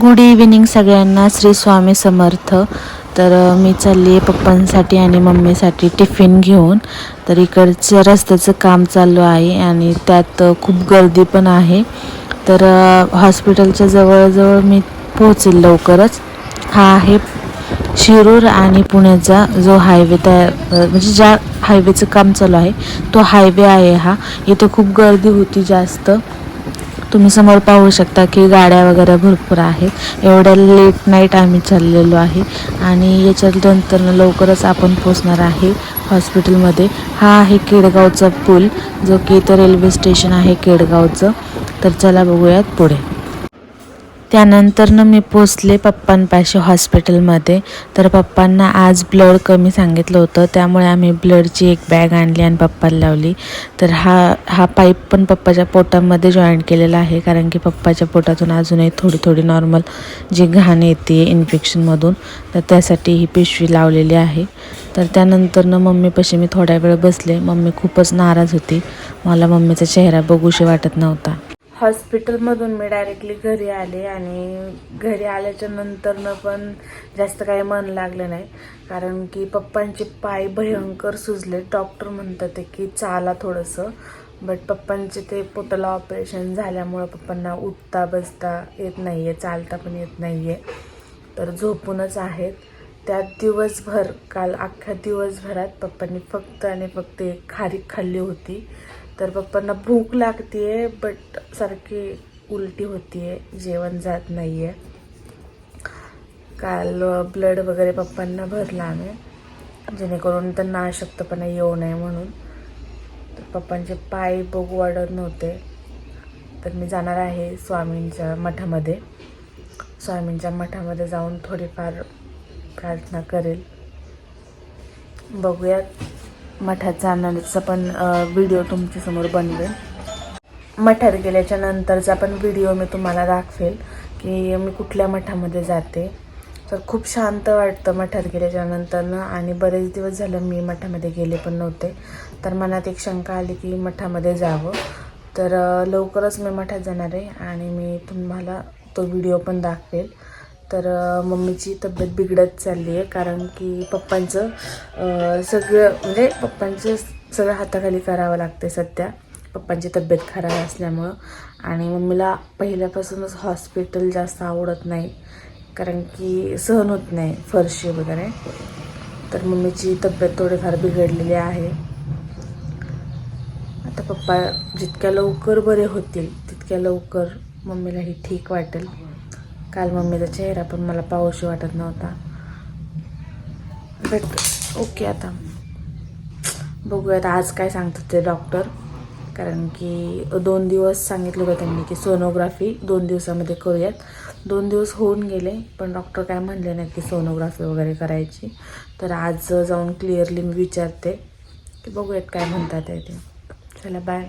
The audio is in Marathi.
गुड इव्हिनिंग सगळ्यांना. श्री स्वामी समर्थ. तर मी चालली आहे पप्पांसाठी आणि मम्मीसाठी टिफिन घेऊन. तर इकडचं रस्त्याचं काम चालू आहे आणि त्यात खूप गर्दी पण आहे. तर हॉस्पिटलच्या जवळजवळ मी पोहोचेल लवकरच. हा आहे शिरूर आणि पुण्याचा जो हायवे तयार म्हणजे ज्या हायवेचं काम चालू आहे तो हायवे आहे हा. इथे खूप गर्दी होती जास्त. तुम्ही समोर पाहू शकता की गाड्या वगैरे भरपूर आहेत. एवढ्या लेट नाईट आम्ही चाललेलो आहे. आणि याच्यानंतर लवकरच आपण पोचणार आहे हॉस्पिटलमध्ये हा आहे केडगावचा पूल जो की इथं रेल्वे स्टेशन आहे केडगावचं. तर चला बघूयात पुढे. त्यानंतरनं मी पोचले पप्पांपाशी हॉस्पिटलमध्ये. तर पप्पांना आज ब्लड कमी सांगितलं होतं त्यामुळे आम्ही ब्लडची एक बॅग आणली आणि पप्पाला लावली. तर हा हा पाईप पण पप्पाच्या पोटामध्ये जॉईंट केलेला आहे कारण की पप्पाच्या पोटातून अजूनही थोडी थोडी नॉर्मल जी घाण येते इन्फेक्शनमधून तर त्यासाठी ही पिशवी लावलेली आहे. तर त्यानंतरनं मम्मीपाशी मी थोड्या वेळ बसले. मम्मी खूपच नाराज होती. मला मम्मीचा चेहरा बघूशी वाटत नव्हता. हॉस्पिटलमधून मी डायरेक्टली घरी आले आणि घरी आल्याच्या नंतरनं पण जास्त काही मन लागलं नाही. कारण की पप्पांचे पाय भयंकर सुजले. डॉक्टर म्हणतात ते की चाला थोडंसं. बट पप्पांचे ते पोटाला ऑपरेशन झाल्यामुळं पप्पांना उठता बसता येत नाही आहे चालता पण येत नाही आहे तर झोपूनच आहेत. त्यात दिवसभर काल अख्ख्या दिवसभरात पप्पांनी फक्त आणि फक्त एक खारीक खाल्ली होती. तर पप्पांना भूक लागतीये बट सारखी उलटी होतीये. जेवण जात नाहीये. काल ब्लड वगैरे पप्पांना भरला आम्ही. जेणेकरून त्यांना अशक्तपणा येऊ नये म्हणून. तर पप्पांचे पाय बघू वाढत नव्हते. तर मी जाणार आहे स्वामींच्या मठामध्ये. स्वामींच्या मठामध्ये जाऊन थोडीफार प्रार्थना करेल. बघूयात. मठात जाण्याचा पण व्हिडिओ तुमच्यासमोर बनवेल. मठात गेल्याच्या नंतरचा पण व्हिडिओ मी तुम्हाला दाखवेल की मी कुठल्या मठामध्ये जाते. तर खूप शांत वाटतं मठात गेल्याच्या नंतरनं आणि बरेच दिवस झालं मी मठामध्ये गेले पण नव्हते. तर मनात एक शंका आली की मठामध्ये जावं. तर लवकरच मी मठात जाणार आहे आणि मी तुम्हाला तो व्हिडिओ पण दाखवेल. तर मम्मीची तब्येत बिघडत चालली आहे कारण की पप्पांचं सगळं म्हणजे पप्पांचं सगळं हाताखाली करावं लागते सध्या. पप्पांची तब्येत खराब असल्यामुळं. आणि मम्मीला पहिल्यापासूनच हॉस्पिटल जास्त आवडत नाही कारण की सहन होत नाही फरशी वगैरे. तर मम्मीची तब्येत थोडीफार बिघडलेली आहे. आता पप्पा जितक्या लवकर बरे होतील तितक्या लवकर मम्मीलाही ठीक वाटेल. काल मम्मीचा चेहरा पण मला पाहूशी वाटत नव्हता. बट ओके आता बघूयात आज काय सांगतात ते डॉक्टर कारण की दोन दिवस सांगितलं होतं त्यांनी की सोनोग्राफी दोन दिवसामध्ये करूयात. दोन दिवस होऊन गेले पण डॉक्टर काय म्हणले नाही की सोनोग्राफी वगैरे करायची. तर आज जाऊन क्लिअरली मी विचारते. की बघूयात काय म्हणतात आहे ते. चला बाय